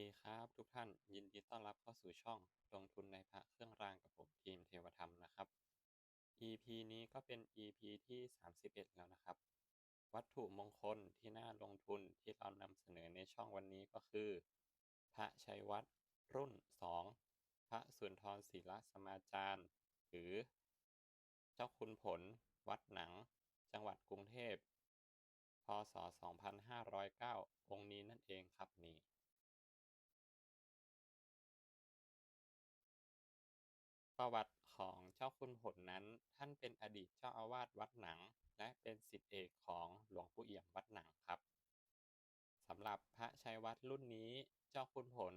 ดีครับทุกท่านยินดีต้อนรับเข้าสู่ช่องลงทุนในพระเครื่องรางกับผมทีมเทวธรรมนะครับ EP นี้ก็เป็น EP ที่ 31 แล้วนะครับ วัตถุมงคลที่น่าลงทุนที่เรานำเสนอในช่องวันนี้ก็คือ พระชัยวัดรุ่น 2 พระสุนทรศิลสมาจารย์ หรือ เจ้าคุณผล วัดหนัง จังหวัดกรุงเทพพศ 2509 องค์ ประวัติของเจ้าคุณผลนั้น ท่านเป็นอดีตเจ้าอาวาสวัดหนัง และเป็นศิษย์เอกของหลวงปู่เอี่ยมวัดหนังครับสำหรับพระชัยวัดรุ่นนี้เจ้าคุณผล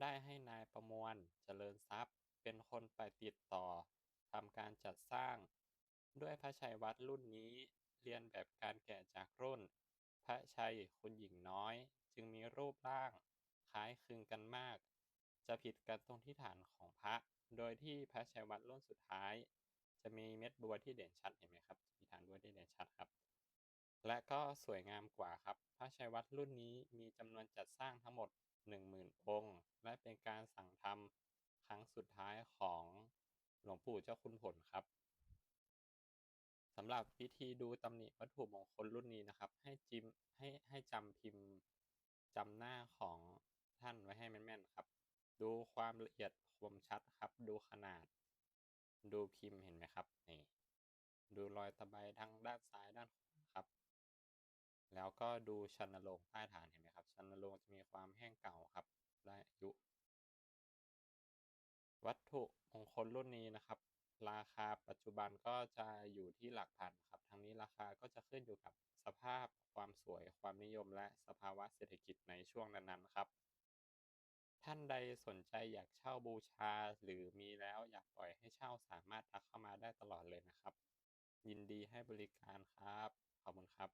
ได้ให้นายประมวลเจริญทรัพย์ เป็นคนไปติดต่อทำการจัดสร้าง ด้วยพระชัยวัดรุ่นนี้เรียนแบบการแกะจากรุ่น พระชัยคุณหญิงน้อย จึงมีรูปร่าง คล้ายคลึงกันมาก จะผิดกันตรงที่ฐานของพระ โดยที่พระชัยวัดรุ่นสุดท้าย จะมีเม็ดบัวที่เด่นชัดเห็นไหมครับมีฐานบัวที่เด่นชัดครับ และก็สวยงามกว่าครับ พระชัยวัดรุ่นนี้มีจำนวนจัดสร้างทั้งหมด 10,000 องค์ และเป็นการสั่งทำครั้งสุดท้ายของหลวงปู่เจ้าคุณผลครับสำหรับวิธีดูตำหนิวัตถุมงคลรุ่นนี้นะครับ ให้จิมให้ให้จำพิมพ์จำหน้าของ ดูความละเอียดคมชัดครับ ดูขนาด ดูพิมพ์เห็นไหมครับนี่ดูรอยตะไบทั้งด้านซ้ายด้านขวาครับ แล้วก็ดูชันนรงใต้ฐานเห็นไหมครับชันนรงจะมีความแห้งเก่าครับได้อายุ วัตถุมงคลรุ่นนี้นะครับ ราคาปัจจุบันก็จะอยู่ที่หลักพันครับทั้งนี้ราคาก็จะขึ้นอยู่กับสภาพความสวยความนิยมและสภาวะเศรษฐกิจในช่วงนั้นๆครับ ท่านใดสนใจอยากเช่าบูชา หรือมีแล้วอยากปล่อยให้เช่าสามารถทักเข้ามาได้ตลอดเลยนะครับ ยินดีให้บริการครับ ขอบคุณครับ